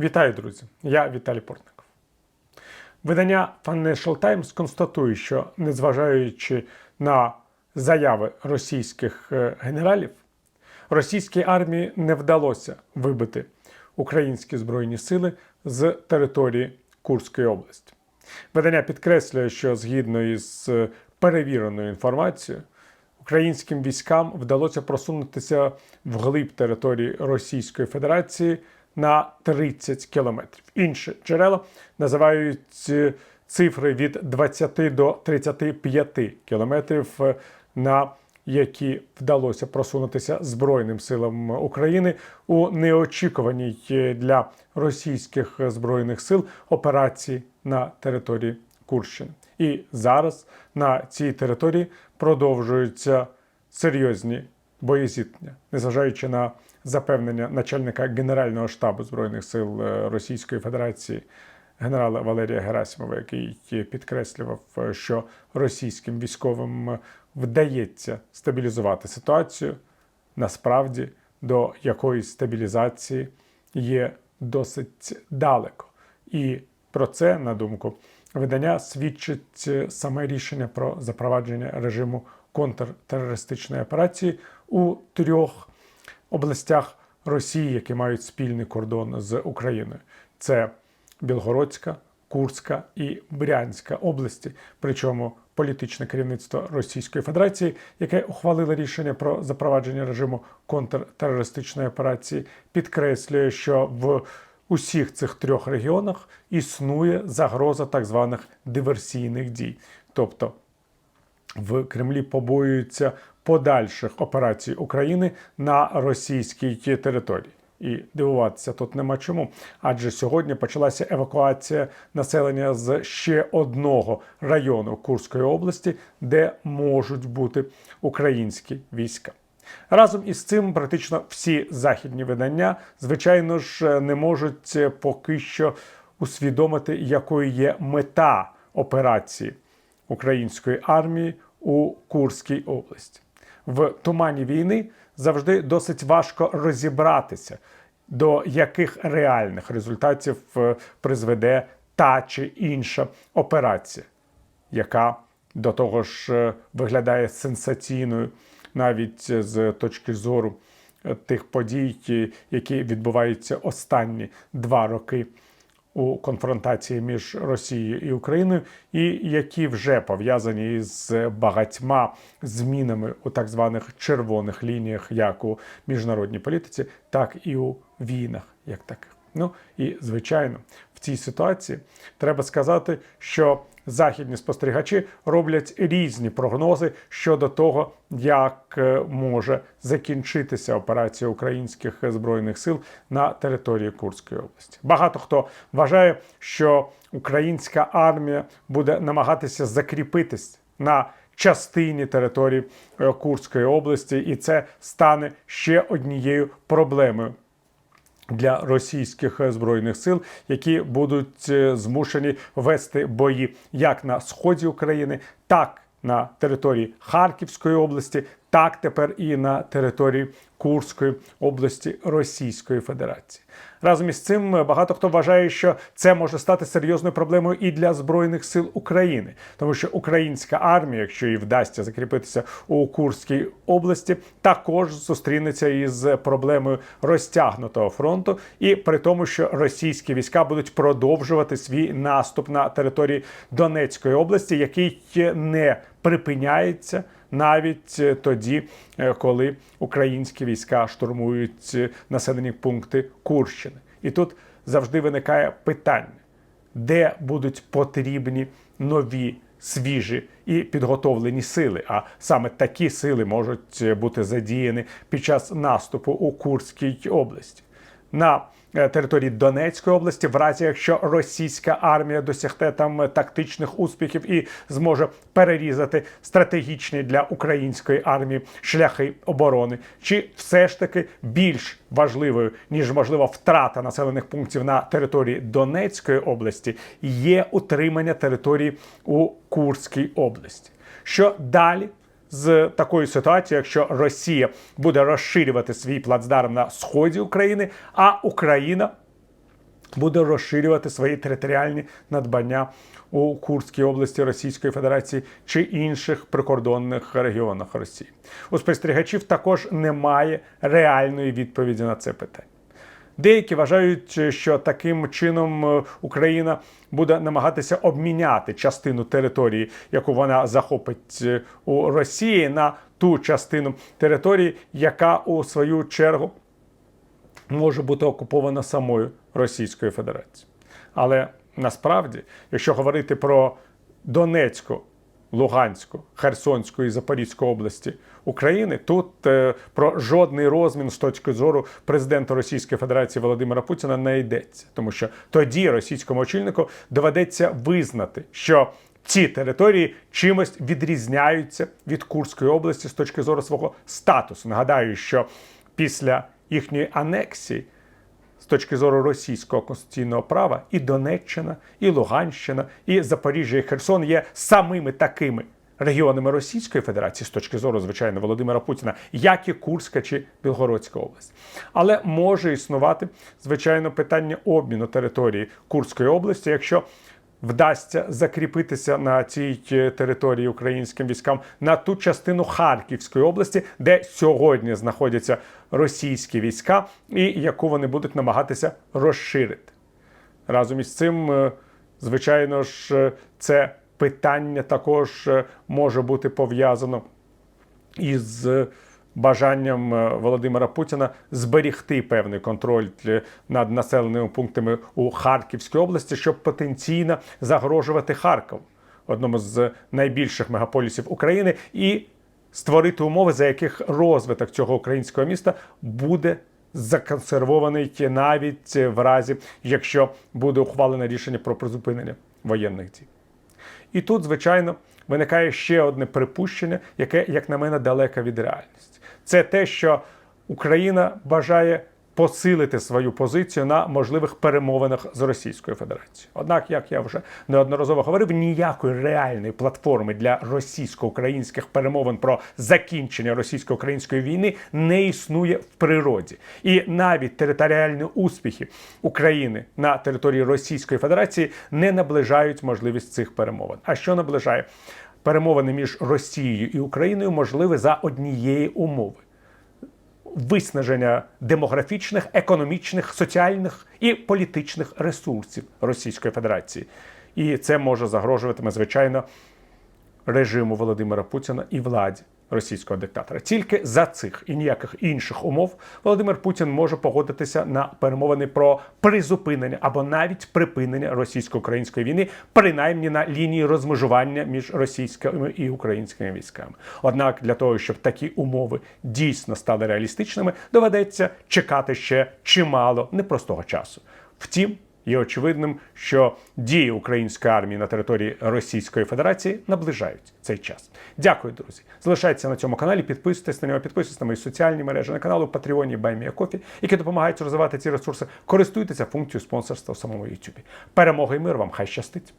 Вітаю, друзі! Я Віталій Портников. Видання Financial Times констатує, що незважаючи на заяви російських е, генералів, російській армії не вдалося вибити українські збройні сили з території Курської області. Видання підкреслює, що згідно із е, перевіреною інформацією, українським військам вдалося просунутися вглиб території Російської Федерації на 30 кілометрів. Інші джерела називають е, цифри від 20 до 35 кілометрів, е, на які вдалося просунутися Збройним силам України у неочікуваній е, для російських збройних сил операції на території Курщини. І зараз на цій території продовжуються серйозні боєзіткнення, незважаючи на запевнення начальника Генерального штабу Збройних сил е, Російської Федерації генерала Валерія Герасимова, який підкреслював, е, що російським військовим вдається стабілізувати ситуацію, насправді до якоїсь стабілізації є досить далеко. І про це, на думку видання, свідчить саме рішення про запровадження режиму контртерористичної операції у трьох областях Росії, які мають спільний кордон з Україною. Це Білгородська, Курська і Брянська області. Причому політичне керівництво Російської Федерації, яке ухвалило рішення про запровадження режиму контртерористичної операції, підкреслює, що в усіх цих трьох регіонах існує загроза так званих диверсійних дій. Тобто в Кремлі побоюються подальших операцій України на російській території. І дивуватися тут нема чому. Адже сьогодні почалася евакуація населення з ще одного району Курської області, де можуть бути українські війська. Разом із цим практично всі західні видання, звичайно ж, не можуть поки що усвідомити, якою є мета операції української армії у Курській області. В тумані війни завжди досить важко розібратися, до яких реальних результатів е, призведе та чи інша операція, яка до того ж е, виглядає сенсаційною навіть з точки зору е, тих подій, які відбуваються останні два роки у конфронтації між Росією і Україною, і які вже пов'язані з багатьма змінами у так званих червоних лініях, як у міжнародній політиці, так і у війнах, як таких. Ну і звичайно, в цій ситуації треба сказати, що західні спостерігачі роблять різні прогнози щодо того, як е, може закінчитися операція українських збройних сил на території Курської області. Багато хто вважає, що українська армія буде намагатися закріпитись на частині території е, Курської області, і це стане ще однією проблемою для російських збройних сил, які будуть е, змушені вести бої як на сході України, так на території Харківської області, так тепер і на території Курської області Російської Федерації. Разом із цим багато хто вважає, що це може стати серйозною проблемою і для збройних сил України, тому що українська армія, якщо їй вдасться закріпитися у Курській області, також зустрінеться із проблемою розтягнутого фронту, і при тому, що російські війська будуть продовжувати свій наступ на території Донецької області, який не припиняється навіть е, тоді, е, коли українські війська штурмують е, населені пункти Курщини. І тут завжди виникає питання, де будуть потрібні нові. Свіжі і підготовлені сили, а саме такі сили можуть бути задіяні під час наступу у Курській області. На території Донецької області, в разі якщо російська армія досягне там тактичних успіхів і зможе перерізати стратегічні для української армії шляхи оборони, чи все ж таки більш важливою ніж можлива втрата населених пунктів на території Донецької області є утримання території у Курській області. Що далі з такою ситуацією, якщо Росія буде розширювати свій плацдарм на сході України, а Україна буде розширювати свої територіальні надбання у Курській області Російської Федерації чи інших прикордонних регіонах Росії. У спостерігачів також немає реальної відповіді на це питання. Деякі вважають, що таким чином е, Україна буде намагатися обміняти частину території, яку вона захопить е, у Росії, на ту частину території, яка у свою чергу може бути окупована самою Російською Федерацією. Але насправді, якщо говорити про Донецьку, Луганську, Херсонську і Запорізьку області України, тут е, про жодний розмін з точки зору президента Російської Федерації Володимира Путіна не йдеться, тому що тоді російському очільнику доведеться визнати, що ці території чимось відрізняються від Курської області з точки зору свого статусу. Нагадаю, що після їхньої анексії з точки зору російського конституційного права і Донеччина, і Луганщина, і Запоріжжя, і Херсон є самими такими регіонами Російської Федерації з точки зору, звичайно, Володимира Путіна, як і Курська чи Білгородська область. Але може існувати, звичайно, питання обміну території Курської області, якщо вдасться закріпитися на цій е, території українським військам на ту частину Харківської області, де сьогодні знаходяться російські війська, і яку вони будуть намагатися розширити. Разом із цим, е, звичайно ж, е, це питання також е, може бути пов'язано із е, бажанням е, Володимира Путіна зберігти певний контроль над населеними пунктами у Харківській області, щоб потенційно загрожувати Харкову, одному з найбільших мегаполісів України, і створити умови, за яких розвиток цього українського міста буде законсервований навіть в разі, якщо буде ухвалене рішення про призупинення воєнних дій. І тут, звичайно, виникає ще одне припущення, яке, як на мене, далеке від реальності. Це те, що Україна бажає посилити свою позицію на можливих перемовинах з Російською Федерацією. Однак, як я вже неодноразово говорив, ніякої реальної платформи для російсько-українських перемовин про закінчення російсько-української війни не існує в природі. І навіть територіальні успіхи України на території Російської Федерації не наближають можливість цих перемовин. А що наближає? Перемовини між Росією і Україною можливі за однієї умови виснаження демографічних, економічних, соціальних і політичних ресурсів Російської Федерації. І це може загрожуватиме, звичайно, режиму Володимира Путіна і владі російського диктатора. Тільки за цих і ніяких інших умов Володимир Путін може погодитися на перемовини про призупинення або навіть припинення російсько-української війни, принаймні на лінії розмежування між російськими і українськими військами. Однак для того, щоб такі умови дійсно стали реалістичними, доведеться чекати ще чимало непростого часу. Втім. Є очевидним, що дії української армії на території Російської Федерації наближають цей час. Дякую, друзі. Залишайтеся на цьому каналі, підписуйтесь на нього, підписуйтесь на мої соціальні мережі, на каналу Патреоні Баймія.Кофі, які допомагають розвивати ці ресурси. Користуйтеся функцією спонсорства в самому Ютубі. Перемоги і мир вам! Хай щастить!